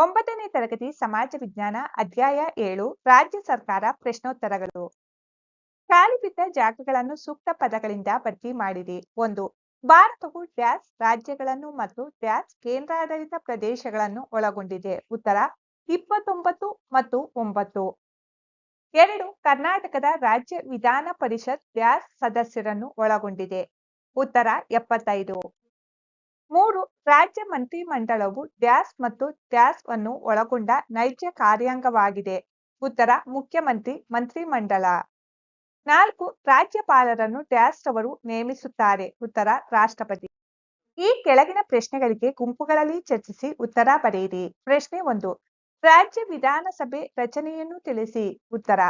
ಒಂಬತ್ತನೇ ತರಗತಿ ಸಮಾಜ ವಿಜ್ಞಾನ ಅಧ್ಯಾಯ ಏಳು, ರಾಜ್ಯ ಸರ್ಕಾರ ಪ್ರಶ್ನೋತ್ತರಗಳು. ಖಾಲಿ ಬಿದ್ದ ಜಾಗಗಳನ್ನು ಸೂಕ್ತ ಪದಗಳಿಂದ ಭರ್ತಿ ಮಾಡಿರಿ ಒಂದು, ಭಾರತವು ಡ್ಯಾಸ್ ರಾಜ್ಯಗಳನ್ನು ಮತ್ತು ಡ್ಯಾಸ್ ಕೇಂದ್ರಾಡಳಿತ ಪ್ರದೇಶಗಳನ್ನು ಒಳಗೊಂಡಿದೆ. ಉತ್ತರ, ಇಪ್ಪತ್ತೊಂಬತ್ತು ಮತ್ತು ಒಂಬತ್ತು. ಎರಡು, ಕರ್ನಾಟಕದ ರಾಜ್ಯ ವಿಧಾನ ಪರಿಷತ್ ಡ್ಯಾಸ್ ಸದಸ್ಯರನ್ನು ಒಳಗೊಂಡಿದೆ. ಉತ್ತರ, ಎಪ್ಪತ್ತೈದು. ಮೂರು ರಾಜ್ಯ ಮಂತ್ರಿಮಂಡಲವು ಡ್ಯಾಸ್ ಮತ್ತು ಡ್ಯಾಸ್ ಅನ್ನು ಒಳಗೊಂಡ ನೈಜ ಕಾರ್ಯಾಂಗವಾಗಿದೆ. ಉತ್ತರ, ಮುಖ್ಯಮಂತ್ರಿ, ಮಂತ್ರಿಮಂಡಲ. ನಾಲ್ಕು, ರಾಜ್ಯಪಾಲರನ್ನು ಡ್ಯಾಸ್ ಅವರು ನೇಮಿಸುತ್ತಾರೆ. ಉತ್ತರ, ರಾಷ್ಟ್ರಪತಿ. ಈ ಕೆಳಗಿನ ಪ್ರಶ್ನೆಗಳಿಗೆ ಗುಂಪುಗಳಲ್ಲಿ ಚರ್ಚಿಸಿ ಉತ್ತರ ಬರೆಯಿರಿ. ಪ್ರಶ್ನೆ ಒಂದು, ರಾಜ್ಯ ವಿಧಾನಸಭೆ ರಚನೆಯನ್ನು ತಿಳಿಸಿ. ಉತ್ತರ,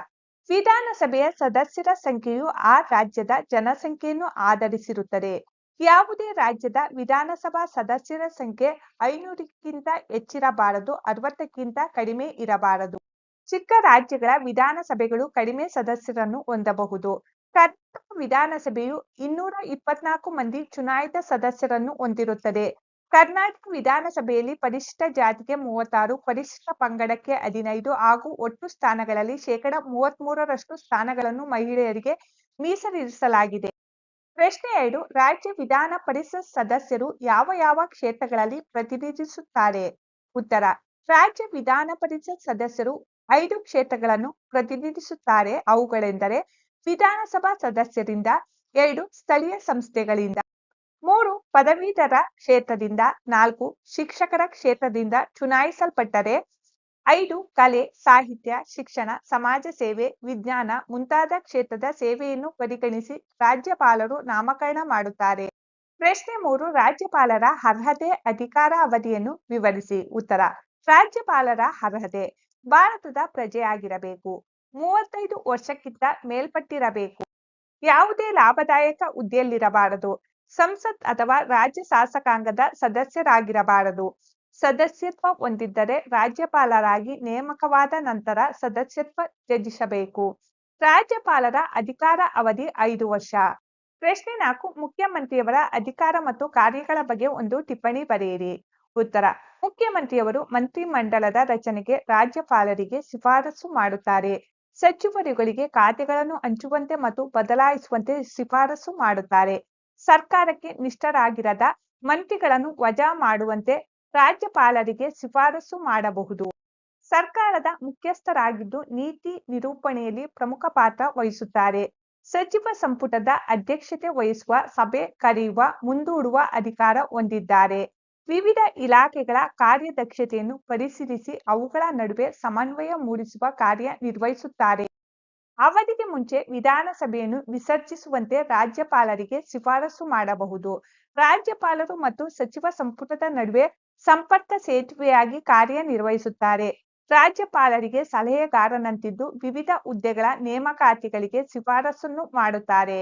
ವಿಧಾನಸಭೆಯ ಸದಸ್ಯರ ಸಂಖ್ಯೆಯು ಆ ರಾಜ್ಯದ ಜನಸಂಖ್ಯೆಯನ್ನು ಆಧರಿಸಿರುತ್ತದೆ. ಯಾವುದೇ ರಾಜ್ಯದ ವಿಧಾನಸಭಾ ಸದಸ್ಯರ ಸಂಖ್ಯೆ ಐನೂರಕ್ಕಿಂತ ಹೆಚ್ಚಿರಬಾರದು, ಅರವತ್ತಕ್ಕಿಂತ ಕಡಿಮೆ ಇರಬಾರದು. ಚಿಕ್ಕ ರಾಜ್ಯಗಳ ವಿಧಾನಸಭೆಗಳು ಕಡಿಮೆ ಸದಸ್ಯರನ್ನು ಹೊಂದಬಹುದು. ಕರ್ನಾಟಕ ವಿಧಾನಸಭೆಯು ಇನ್ನೂರ ಇಪ್ಪತ್ನಾಲ್ಕು ಮಂದಿ ಚುನಾಯಿತ ಸದಸ್ಯರನ್ನು ಹೊಂದಿರುತ್ತದೆ. ಕರ್ನಾಟಕ ವಿಧಾನಸಭೆಯಲ್ಲಿ ಪರಿಶಿಷ್ಟ ಜಾತಿಗೆ ಮೂವತ್ತಾರು, ಪರಿಶಿಷ್ಟ ಪಂಗಡಕ್ಕೆ ಹದಿನೈದು ಹಾಗೂ ಒಟ್ಟು ಸ್ಥಾನಗಳಲ್ಲಿ ಶೇಕಡ ಮೂವತ್ಮೂರರಷ್ಟು ಸ್ಥಾನಗಳನ್ನು ಮಹಿಳೆಯರಿಗೆ ಮೀಸಲಿರಿಸಲಾಗಿದೆ. ಪ್ರಶ್ನೆ ಎರಡು, ರಾಜ್ಯ ವಿಧಾನ ಪರಿಷತ್ ಸದಸ್ಯರು ಯಾವ ಯಾವ ಕ್ಷೇತ್ರಗಳಲ್ಲಿ ಪ್ರತಿನಿಧಿಸುತ್ತಾರೆ? ಉತ್ತರ, ರಾಜ್ಯ ವಿಧಾನ ಪರಿಷತ್ ಸದಸ್ಯರು ಐದು ಕ್ಷೇತ್ರಗಳನ್ನು ಪ್ರತಿನಿಧಿಸುತ್ತಾರೆ. ಅವುಗಳೆಂದರೆ ವಿಧಾನಸಭಾ ಸದಸ್ಯರಿಂದ, ಎರಡು ಸ್ಥಳೀಯ ಸಂಸ್ಥೆಗಳಿಂದ, ಮೂರು ಪದವೀಧರ ಕ್ಷೇತ್ರದಿಂದ, ನಾಲ್ಕು ಶಿಕ್ಷಕರ ಕ್ಷೇತ್ರದಿಂದ ಚುನಾಯಿಸಲ್ಪಟ್ಟರೆ ಐದು, ಕಲೆ, ಸಾಹಿತ್ಯ, ಶಿಕ್ಷಣ, ಸಮಾಜ ಸೇವೆ, ವಿಜ್ಞಾನ ಮುಂತಾದ ಕ್ಷೇತ್ರದ ಸೇವೆಯನ್ನು ಪರಿಗಣಿಸಿ ರಾಜ್ಯಪಾಲರು ನಾಮಕರಣ ಮಾಡುತ್ತಾರೆ. ಪ್ರಶ್ನೆ ಮೂರು, ರಾಜ್ಯಪಾಲರ ಅರ್ಹತೆ ಅಧಿಕಾರ ಅವಧಿಯನ್ನು ವಿವರಿಸಿ. ಉತ್ತರ, ರಾಜ್ಯಪಾಲರ ಅರ್ಹತೆ ಭಾರತದ ಪ್ರಜೆಯಾಗಿರಬೇಕು ಮೂವತ್ತೈದು ವರ್ಷಕ್ಕಿಂತ ಮೇಲ್ಪಟ್ಟಿರಬೇಕು. ಯಾವುದೇ ಲಾಭದಾಯಕ ಹುದ್ದೆಯಲ್ಲಿರಬಾರದು. ಸಂಸತ್ ಅಥವಾ ರಾಜ್ಯ ಶಾಸಕಾಂಗದ ಸದಸ್ಯರಾಗಿರಬಾರದು. ಸದಸ್ಯತ್ವ ಹೊಂದಿದ್ದರೆ ರಾಜ್ಯಪಾಲರಾಗಿ ನೇಮಕವಾದ ನಂತರ ಸದಸ್ಯತ್ವ ತ್ಯಜಿಸಬೇಕು. ರಾಜ್ಯಪಾಲರ ಅಧಿಕಾರ ಅವಧಿ ಐದು ವರ್ಷ. ಪ್ರಶ್ನೆ ನಾಲ್ಕು, ಮುಖ್ಯಮಂತ್ರಿಯವರ ಅಧಿಕಾರ ಮತ್ತು ಕಾರ್ಯಗಳ ಬಗ್ಗೆ ಒಂದು ಟಿಪ್ಪಣಿ ಬರೆಯಿರಿ. ಉತ್ತರ, ಮುಖ್ಯಮಂತ್ರಿಯವರು ಮಂತ್ರಿಮಂಡಲದ ರಚನೆಗೆ ರಾಜ್ಯಪಾಲರಿಗೆ ಶಿಫಾರಸು ಮಾಡುತ್ತಾರೆ. ಸಚಿವರುಗಳಿಗೆ ಖಾತೆಗಳನ್ನು ಹಂಚುವಂತೆ ಮತ್ತು ಬದಲಾಯಿಸುವಂತೆ ಶಿಫಾರಸು ಮಾಡುತ್ತಾರೆ. ಸರ್ಕಾರಕ್ಕೆ ನಿಷ್ಠರಾಗಿರದ ಮಂತ್ರಿಗಳನ್ನು ವಜಾ ಮಾಡುವಂತೆ ರಾಜ್ಯಪಾಲರಿಗೆ ಶಿಫಾರಸು ಮಾಡಬಹುದು. ಸರ್ಕಾರದ ಮುಖ್ಯಸ್ಥರಾಗಿದ್ದು ನೀತಿ ನಿರೂಪಣೆಯಲ್ಲಿ ಪ್ರಮುಖ ಪಾತ್ರ ವಹಿಸುತ್ತಾರೆ. ಸಚಿವ ಸಂಪುಟದ ಅಧ್ಯಕ್ಷತೆ ವಹಿಸುವ ಸಭೆ ಕರೆಯುವ, ಮುಂದೂಡುವ ಅಧಿಕಾರ ಹೊಂದಿದ್ದಾರೆ. ವಿವಿಧ ಇಲಾಖೆಗಳ ಕಾರ್ಯದಕ್ಷತೆಯನ್ನು ಪರಿಶೀಲಿಸಿ ಅವುಗಳ ನಡುವೆ ಸಮನ್ವಯ ಮೂಡಿಸುವ ಕಾರ್ಯ ನಿರ್ವಹಿಸುತ್ತಾರೆ. ಅವಧಿಗೆ ಮುಂಚೆ ವಿಧಾನಸಭೆಯನ್ನು ವಿಸರ್ಜಿಸುವಂತೆ ರಾಜ್ಯಪಾಲರಿಗೆ ಶಿಫಾರಸು ಮಾಡಬಹುದು. ರಾಜ್ಯಪಾಲರು ಮತ್ತು ಸಚಿವ ಸಂಪುಟದ ನಡುವೆ ಸಂಪರ್ಕ ಸೇತುವೆಯಾಗಿ ಕಾರ್ಯನಿರ್ವಹಿಸುತ್ತಾರೆ. ರಾಜ್ಯಪಾಲರಿಗೆ ಸಲಹೆಗಾರನಂತಿದ್ದು ವಿವಿಧ ಹುದ್ದೆಗಳ ನೇಮಕಾತಿಗಳಿಗೆ ಶಿಫಾರಸನ್ನು ಮಾಡುತ್ತಾರೆ.